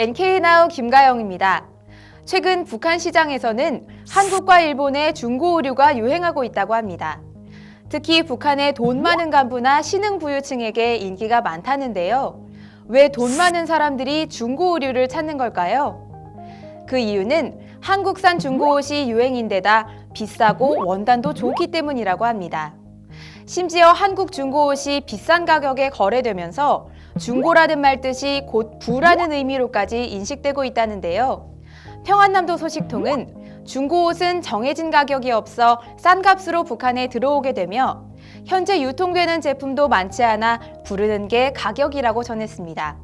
NK나우 김가영입니다. 최근 북한 시장에서는 한국과 일본의 중고 의류가 유행하고 있다고 합니다. 특히 북한의 돈 많은 간부나 신흥 부유층에게 인기가 많다는데요. 왜 돈 많은 사람들이 중고 의류를 찾는 걸까요? 그 이유는 한국산 중고 옷이 유행인데다 비싸고 원단도 좋기 때문이라고 합니다. 심지어 한국 중고 옷이 비싼 가격에 거래되면서 중고라는 말 뜻이 곧 부라는 의미로까지 인식되고 있다는데요. 평안남도 소식통은 중고 옷은 정해진 가격이 없어 싼 값으로 북한에 들어오게 되며 현재 유통되는 제품도 많지 않아 부르는 게 가격이라고 전했습니다.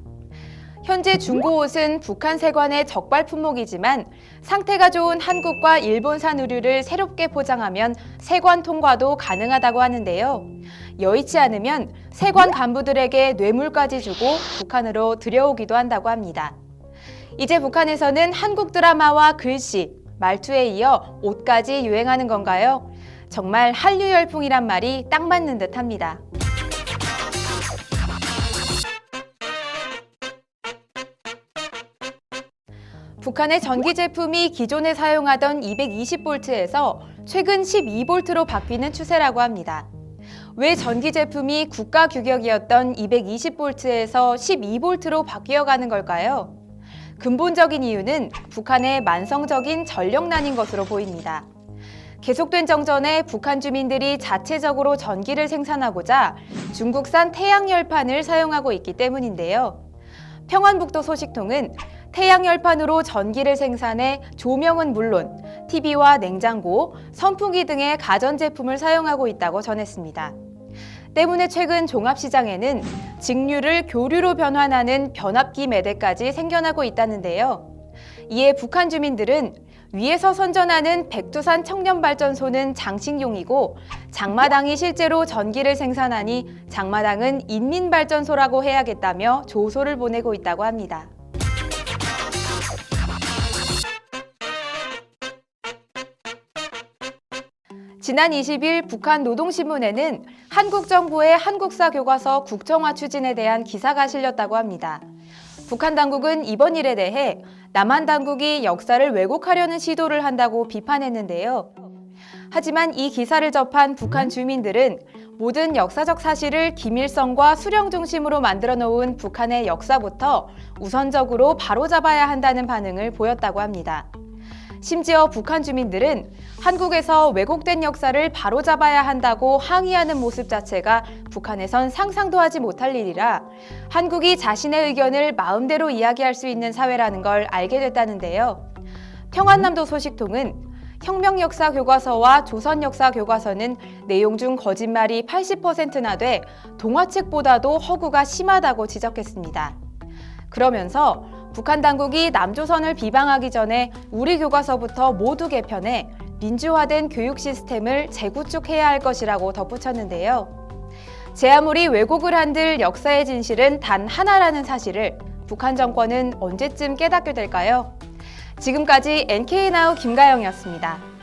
현재 중고 옷은 북한 세관의 적발 품목이지만 상태가 좋은 한국과 일본산 의류를 새롭게 포장하면 세관 통과도 가능하다고 하는데요. 여의치 않으면 세관 간부들에게 뇌물까지 주고 북한으로 들여오기도 한다고 합니다. 이제 북한에서는 한국 드라마와 글씨, 말투에 이어 옷까지 유행하는 건가요? 정말 한류 열풍이란 말이 딱 맞는 듯 합니다. 북한의 전기 제품이 기존에 사용하던 220볼트에서 최근 12볼트로 바뀌는 추세라고 합니다. 왜 전기 제품이 국가 규격이었던 220볼트에서 12볼트로 바뀌어가는 걸까요? 근본적인 이유는 북한의 만성적인 전력난인 것으로 보입니다. 계속된 정전에 북한 주민들이 자체적으로 전기를 생산하고자 중국산 태양열판을 사용하고 있기 때문인데요. 평안북도 소식통은 태양열판으로 전기를 생산해 조명은 물론 TV와 냉장고, 선풍기 등의 가전제품을 사용하고 있다고 전했습니다. 때문에 최근 종합시장에는 직류를 교류로 변환하는 변압기 매대까지 생겨나고 있다는데요. 이에 북한 주민들은 위에서 선전하는 백두산 청년발전소는 장식용이고 장마당이 실제로 전기를 생산하니 장마당은 인민발전소라고 해야겠다며 조소를 보내고 있다고 합니다. 지난 20일 북한 노동신문에는 한국 정부의 한국사 교과서 국정화 추진에 대한 기사가 실렸다고 합니다. 북한 당국은 이번 일에 대해 남한 당국이 역사를 왜곡하려는 시도를 한다고 비판했는데요. 하지만 이 기사를 접한 북한 주민들은 모든 역사적 사실을 김일성과 수령 중심으로 만들어 놓은 북한의 역사부터 우선적으로 바로잡아야 한다는 반응을 보였다고 합니다. 심지어 북한 주민들은 한국에서 왜곡된 역사를 바로잡아야 한다고 항의하는 모습 자체가 북한에선 상상도 하지 못할 일이라 한국이 자신의 의견을 마음대로 이야기할 수 있는 사회라는 걸 알게 됐다는데요. 평안남도 소식통은 혁명 역사 교과서와 조선 역사 교과서는 내용 중 거짓말이 80%나 돼 동화책보다도 허구가 심하다고 지적했습니다. 그러면서 북한 당국이 남조선을 비방하기 전에 우리 교과서부터 모두 개편해 민주화된 교육 시스템을 재구축해야 할 것이라고 덧붙였는데요. 제 아무리 왜곡을 한들 역사의 진실은 단 하나라는 사실을 북한 정권은 언제쯤 깨닫게 될까요? 지금까지 NK나우 김가영이었습니다.